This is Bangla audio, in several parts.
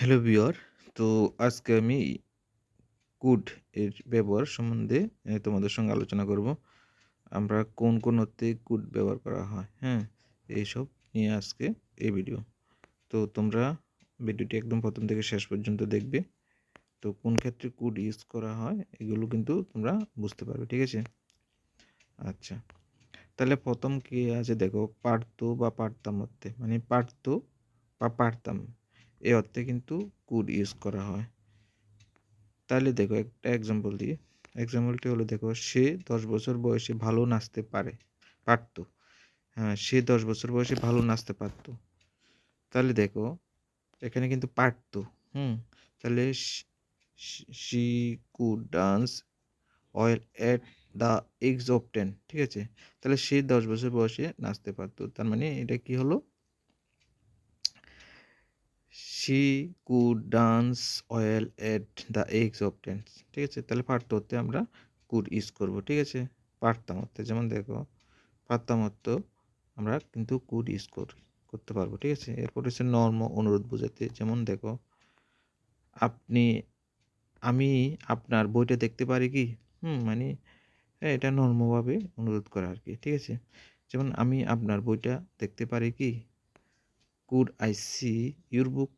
হ্যালো ভিউয়ার তো আজকে আমি কুড এর ব্যবহার সম্বন্ধে তোমাদের সঙ্গে আলোচনা করব। আমরা কোন কোন অর্থে কুড ব্যবহার করা হয় হ্যাঁ? এইসব নিয়ে আজকে এই ভিডিও তো তোমরা ভিডিওটি একদম প্রথম থেকে শেষ পর্যন্ত দেখবে। তো কোন ক্ষেত্রে কুড ইউজ করা হয়, এগুলো কিন্তু তোমরা বুঝতে পারবে, ঠিক আছে? আচ্ছা তাহলে প্রথম কি আছে দেখো পারতো বা পারতাম অর্থে মানে পারতো বা পারতাম এই অর্থে কিন্তু কুড ইউজ করা হয়। তাহলে দেখো একটা এক্সাম্পল দিয়ে। এক্সাম্পলটি হলো দেখো, সে দশ বছর বয়সে ভালো নাচতে পারে, পারতো। হ্যাঁ সে দশ বছর বয়সে ভালো নাচতে পারতো। তাহলে দেখো, এখানে কিন্তু পারতো, হুম। তাহলে she could dance well at the age of ten ঠিক আছে? তাহলে সে দশ বছর বয়সে নাচতে পারতো। তার মানে এটা কি হলো? She could dance well at the ages of tens ঠিক আছে? তাহলে পারতো হতে আমরা কুড ইউজ করব, ঠিক আছে? পারতাম হতে যেমন দেখো পারতাম অর্থ আমরা কিন্তু কুড ইউজ করি, করতে পারব, ঠিক আছে? এরপর হচ্ছে নর্ম অনুরোধ বোঝাতে, যেমন দেখো, আপনি, আমি আপনার বইটা দেখতে পারি কি? হুম মানে হ্যাঁ এটা নর্মভাবে অনুরোধ করা আর কি, ঠিক আছে? যেমন আমি আপনার বইটা দেখতে পারি কি? Could I see your book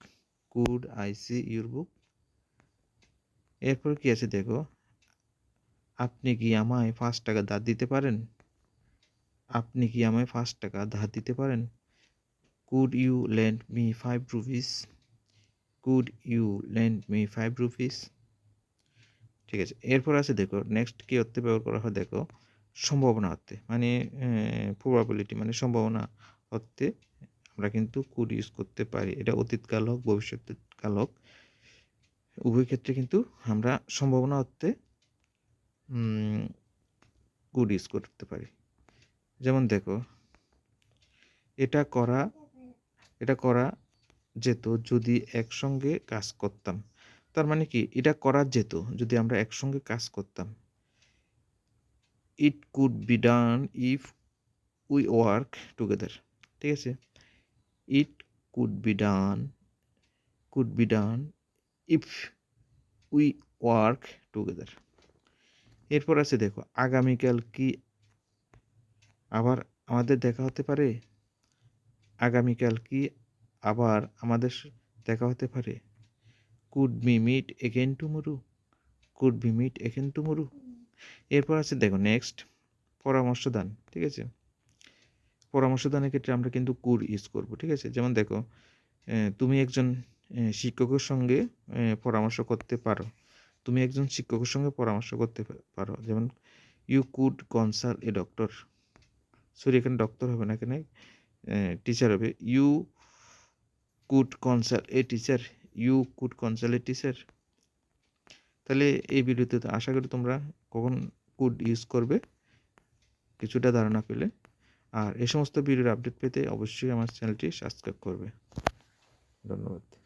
could I see your book এরপর কি আছে দেখো? আপনি কি আমায় পাঁচ টাকা ধার দিতে পারেন? আপনি কি আমায় পাঁচ টাকা ধার দিতে পারেন? Could you lend me five rupees could you lend me five rupees ঠিক আছে, এরপর আছে দেখো নেক্সট কী অর্থে ব্যবহার করা হয় দেখো? সম্ভাবনা অর্থে মানে প্রবাবিলিটি মানে সম্ভাবনা অর্থে আমরা কিন্তু কুড ইউজ করতে পারি। এটা অতীতকাল হোক, ভবিষ্যৎকাল হোক। উভয় ক্ষেত্রে কিন্তু আমরা সম্ভাবনা অর্থে কুড ইউজ করতে পারি। যেমন দেখো, এটা করা এটা করা যেত যদি একসঙ্গে কাজ করতাম। তার মানে কি? এটা করা যেত যদি আমরা একসঙ্গে কাজ করতাম। It could be done if we work together ঠিক আছে? It could be done could be done if we work together এরপর আছে দেখো, আগামীকাল কি আবার আমাদের দেখা হতে পারে? আগামীকাল কি আবার আমাদের দেখা হতে পারে? Could be meet again tomorrow could be meet again tomorrow এরপর আছে দেখো নেক্সট পরামর্শ দান, ঠিক আছে? পরামর্শ দানের ক্ষেত্রে আমরা কিন্তু কুড ইউজ করব, ঠিক আছে? যেমন দেখো তুমি একজন শিক্ষকের সঙ্গে পরামর্শ করতে পারো। তুমি একজন শিক্ষকের সঙ্গে পরামর্শ করতে পারো। যেমন you could consult a doctor sorry এখানে ডক্টর হবে না, এখানে টিচার হবে। You could consult a teacher you could consult a teacher তাহলে এই ভিডিওতে আশা করি তোমরা কখন কুড ইউজ করবে, কিছুটা ধারণা পেলে। আর এই সমস্ত ভিডিওর আপডেট পেতে অবশ্যই আমার চ্যানেলটি সাবস্ক্রাইব করবে। ধন্যবাদ।